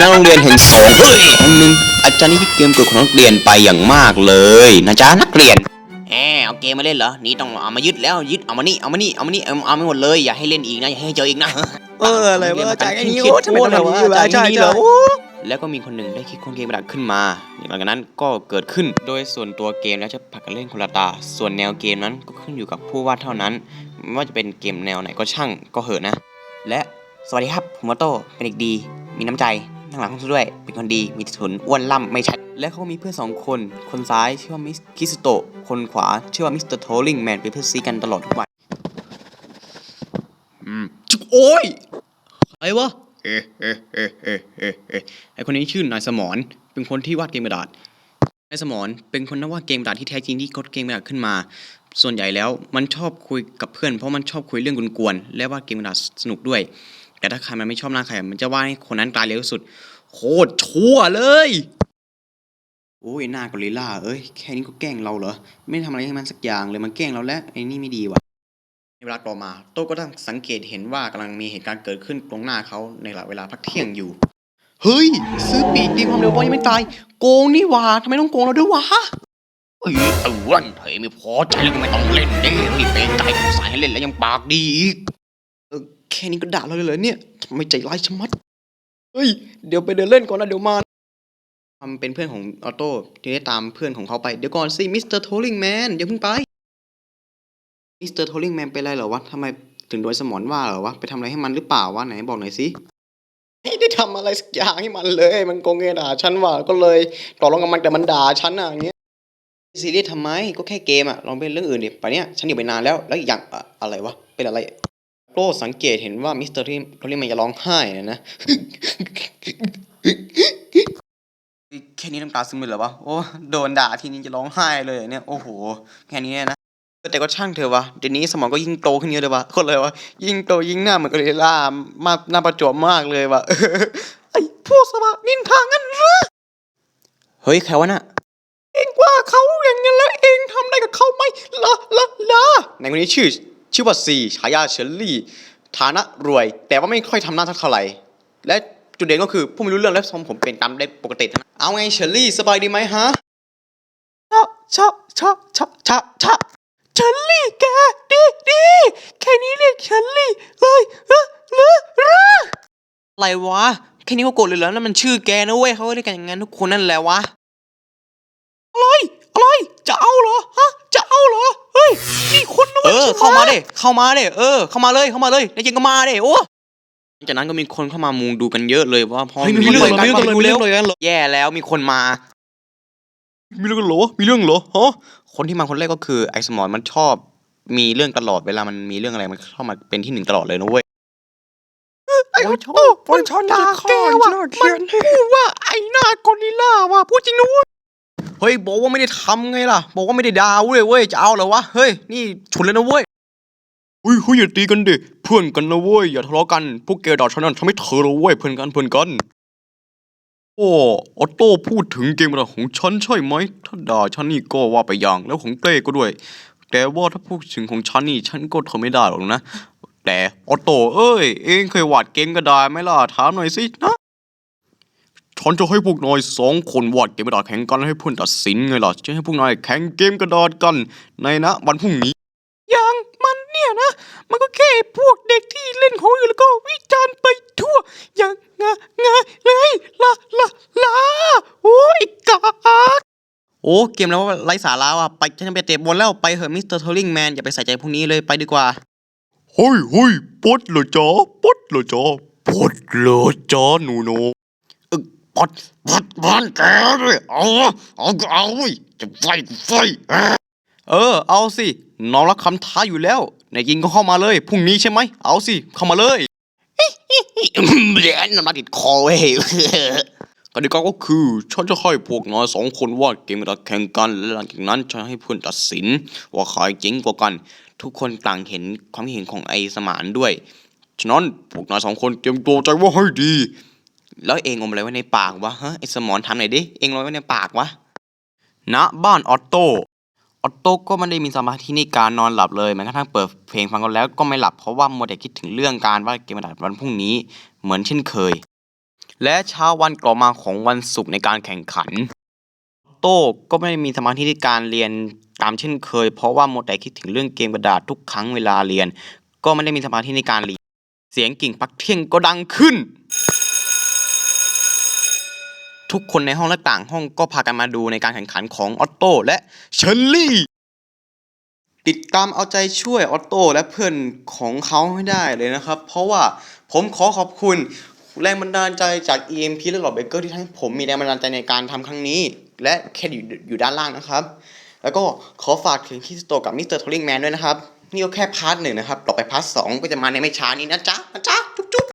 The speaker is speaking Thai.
นักโรงเรียนแห่งสองเฮ้ยแห่งหนึ่งอาจารย์นี่เกมกดของนักเรียนไปอย่างมากเลยนะจ๊ะนักเรียนแหมเอาเกมมาเล่นเหรอ นี่ต้องเอามายึดแล้วยึดเอามานี่เอามานี่เอามานี่เอาเอามาหมดเลยอย่าให้เล่นอีกนะอย่าให้เจออีกนะ เอออะไรวะอาจารย์แค่นี้เครียดโอ้ทำไมต้องทำอย่างนี้วะอาจารย์ใช่นี่ใช่เหรอ แล้วก็มีคนหนึ่งได้คิดค้นเกมกระดาษขึ้นมาหลังจากนั้นก็เกิดขึ้น โดยส่วนตัวเกมแล้วจะผลักกันเล่นคนละตา ส่วนแนวเกมนั้นก็ขึ้นอยู่กับผู้วาดเท่านั้น ไม่ว่าจะเป็นเกมแนวไหนก็ช่างก็เหอะนะ และสวัสดีครับผมออโต้เป็นเด็กดี มีน้ำใจ นั่งหลังห้องซะด้วย เป็นคนดีมีถุนอ้วนล่ำไม่ใช่และเขาก็มีเพื่อนสองคน คนซ้ายชื่อว่ามิสคิสโตะคนขวาชื่อว่ามิสเตอร์โทลิงแมนเป็นเพื่อนซีกันตลอดทุกวันอืมจุ๊กโอ้ยใครวะเอ๊ะเอ๊ะเอ๊ะเอ๊ะเอ๊ะเอ๊ะไอคนนี้ชื่อนายสมรเป็นคนที่วาดเกมกระดาษนายสมรเป็นคนนักวาดเกมกระดาษที่แท้จริงที่กดเกมกระดาษขึ้นมา ส่วนใหญ่แล้วมันชอบคุยกับเพื่อนเพราะมันชอบคุยเรื่องกวนๆและวาดเกมกระดาษสนุกด้วย แต่ถ้าใครมันไม่ชอบหน้าใครมันจะวาดให้คนนั้นตายเร็วที่สุด โคตรชั่วเลยโอ้ยหน้ากอริลล่าเอ้ยแค่นี้ก็แกล้งเราเหรอไม่ได้ทำอะไรให้มันสักอย่างเลยมันแกล้งเราแล้วไอ้นี่ไม่ดีว่ะในเวลาต่อมาโต้ก็ต้องสังเกตเห็นว่ากำลังมีเหตุการณ์เกิดขึ้นตรงหน้าเขาในเวลาพักเที่ยงอยู่ เฮ้ย ซื้อปีกตีความเร็วบอลยังไม่ตาย โกงนี่หว่าทำไมต้องโกงเราด้วยวะเอ้ยไอ้วันเฮ้ยไม่พอใจก็ไม่ต้องเล่นเด้นี่เป็นใจของสายให้เล่นแล้วยังปากดีอีก เออแค่นี้ก็ด่าเราเลยเหรอเนี่ยทำไมใจร้ายชะมัด เฮ้ย เดี๋ยวไปเดินเล่นก่อนนะเดี๋ยวมาทำเป็นเพื่อนของออโต้ที่ได้ตามเพื่อนของเขาไป เดี๋ยวก่อนสิมิสเตอร์โทลิงแมนอย่าเพิ่งไป มิสเตอร์โทลิงแมนเป็นไรเหรอวะทำไมถึงโดนสมอนว่าเหรอวะ ไปทำอะไรให้มันหรือเปล่าวะไหนบอกหน่อยสิไม่ได้ทำอะไรสักอย่างให้มันเลย มันโกงเงด่าฉันว่ะก็เลยต่อรองกับมันแต่มันด่าฉันอะอย่างเงี้ยซีรียสทำไมก็แค่เกมอะลองเป็นเรื่องอื่นดิไปเนี้ยฉันอยู่ไปนานแล้วแล้วอีกอย่างอะอะไรวะเป็นอะไร โปรสังเกตเห็นว่ามิสเตอร์โทลิงแมนจะร้องไห้นะนะแค่นี้น้ำตาซึมเลยเหรอวะโอ้โดนด่าทีนี้จะร้องไห้เลยเนี่ยโอ้โหแค่นี้เนี่ยนะแต่ก็ช่างเถอวะเดี๋ยวนี้สมองก็ยิ่งโตขึ้นเยอะเลยวะคนเลยวะยิ่งโตยิ่งหน้าเหมือนกอริลล่ามากหน้าประจวบมากเลยวะไอ้พวกสมะนินทางั้นเหรอเฮ้ยใครวะน่ะเองว่าเขาอย่างนั้นแล้วเองทำได้กับเขาไหมละละละในคนนี้ชื่อ ชื่อว่าซีฉายาเชอรี่ ฐานะรวย แต่ว่าไม่ค่อยทำหน้าสักเท่าไหร่และจุดเด่นก็คือผู้ไม่รู้เรื่องและทรงผมเป็นตามได้ปกตินะเอาไงเชอรี่สบายดีไหมฮะชะชะชะชะชะเชอรี่แกดีดีแค่นี้เรียกเชอรี่เลยเออเลอเอออะไรวะแค่นี้ก็โกรธเลยเหรอนั่นมันชื่อแกนะเว้ยเขาเรียกกันอย่างนั้นทุกคนนั่นแหละวะอะไรอะไรจะเอาเหรอฮะจะ เข้ามาเด้เข้ามาเด้เออเข้ามาเลยเข้ามาเลยได้ยินก็มาเด้โอ้หลังจากนั้นก็มีคนเข้ามามุงดูกันเยอะเลยว่าพอเฮ้ยมีเรื่องเหรอมีเรื่องเหรอมีเรื่องเหรอแย่แล้วมีคนมา มีเรื่องเหรอมีเรื่องเหรอฮะคนที่มาคนแรกก็คือไอสมอนมันชอบ มีเรื่องตลอดเวลามันมีเรื่องอะไรมันเข้ามาเป็นที่หนึ่งตลอดเลยนะเว้ยไอ้ชอบมันชอบด่าแกว่ะมันพูดว่าไอ้หน้ากอริลล่าว่ะพูดจริงนู้นเฮ้ยบอกว่าไม่ได้ทำไงล่ะ บอกว่าไม่ได้ด่าเว้ยเว้ยจะเอาเหรอวะเฮ้ยนี่ฉุนเลยนะเว้ย เฮ้ยเฮ้ยอย่าตีกันดิเพื่อนกันนะเว้ยอย่าทะเลาะกันพวกแกด่าฉันนั่นทำให้เธอเราเว้ยเพื่อนกันเพื่อนกันโอ้ออโต้พูดถึงเกมระของฉันใช่ไหมถ้าด่าฉันนี่ก็ว่าไปอย่างแล้วของเต้ก็ด้วย แต่ว่าถ้าพูดถึงของฉันนี่ฉันก็ทนไม่ได้หรอกนะ แต่ออโต้เอ้ย เองเคยวาดเกมกระดาษไหมล่ะถามหน่อยสินะฉันจะให้พวกนายสองคนวาดเกมกระดาษแข่งกันให้เพื่อนตัดสินไงล่ะจะให้พวกนายแข่งเกมกระดาษกันในนะวันพรุ่งนี้ อย่างมันเนี่ยนะ มันก็แค่ พวกเด็กที่เล่นของอยู่แล้วก็วิจารณ์ไปทั่ว อย่างงะงะเลยละละละโอ้ยกากโอ้เกมแล้วไร้สาระว่ะไปฉันจะไปเตะบอลแล้วไปเหอะมิสเตอร์ทอลลิงแมนอย่าไปใส่ใจพวกนี้เลยไปดีกว่าเฮ้ยเฮ้ยปดเหรอจ๊ะปดเหรอจ๊ะปดเหรอจ๊ะหนูโนปอดปอดบอลแกเลยเอาเอาก็เอาเว้ยจะไฟก็ไฟ เออ เอาสิน้องรับคำท้าอยู่แล้วในยิงก็เข้ามาเลยพรุ่งนี้ใช่ไหมเอาสิเข้ามาเลยเดี๋ยวน้ำลายติดคอเว้ยกติกาก็คือฉันจะให้พวกนายสองคนวาดเกมกระดาษแข่งกันและหลังจากนั้นฉันให้เพื่อนตัดสิน ว่าใครเจ๋งกว่ากัน ทุกคนต่างเห็นความเห็นของไอ้สมานด้วยฉะนั้นพวกนายสองคนเตรียมตัวใจว่าให้ดี แล้วเองอมอะไรไว้ในปากวะฮะไอ้สมอนทำไหนอยดิเองลอยไว้ในปากวะณบ้านออตโต้ ออตโต้ก็ไม่ได้มีสมาธิในการนอนหลับเลยแม้กระทั่งเปิดเพลงฟังกันแล้วก็ไม่หลับเพราะว่ามัวแต่คิดถึงเรื่องการว่าเกมกระดาษวันพรุ่งนี้เหมือนเช่นเคย และเช้าวันต่อมาของวันศุกร์ในการแข่งขัน โต้ก็ไม่ได้มีสมาธิในการเรียนตามเช่นเคย เพราะว่าโมวแต่คิดถึงเรื่องเกมกระดาษทุกครั้งเวลาเรียน ก็ไม่ได้มีสมาธิในการเรียน เสียงกิ่งปักเที่ยงก็ดังขึ้น ทุกคนในห้องและต่างห้องก็พากันมาดูในการแข่งขันของออตโต้และเชลลี่ ติดตามเอาใจช่วยออตโต้และเพื่อนของเขาให้ได้เลยนะครับ เพราะว่าผมขอขอบคุณแรงบันดาลใจจาก EMP และหลอดเบเกอร์ที่ทำให้ผมมีแรงบันดาลใจในการทำครั้งนี้ และแค่อยู่อยู่ด้านล่างนะครับ แล้วก็ขอฝากถึงคิสโตกับมิสเตอร์ทอลลิงแมนด้วยนะครับ นี่ก็แค่พาร์ทหนึ่งนะครับ ต่อไปพาร์ทสองก็จะมาในไม่ช้านี้นะจ๊ะนะจ๊ะจุ๊บ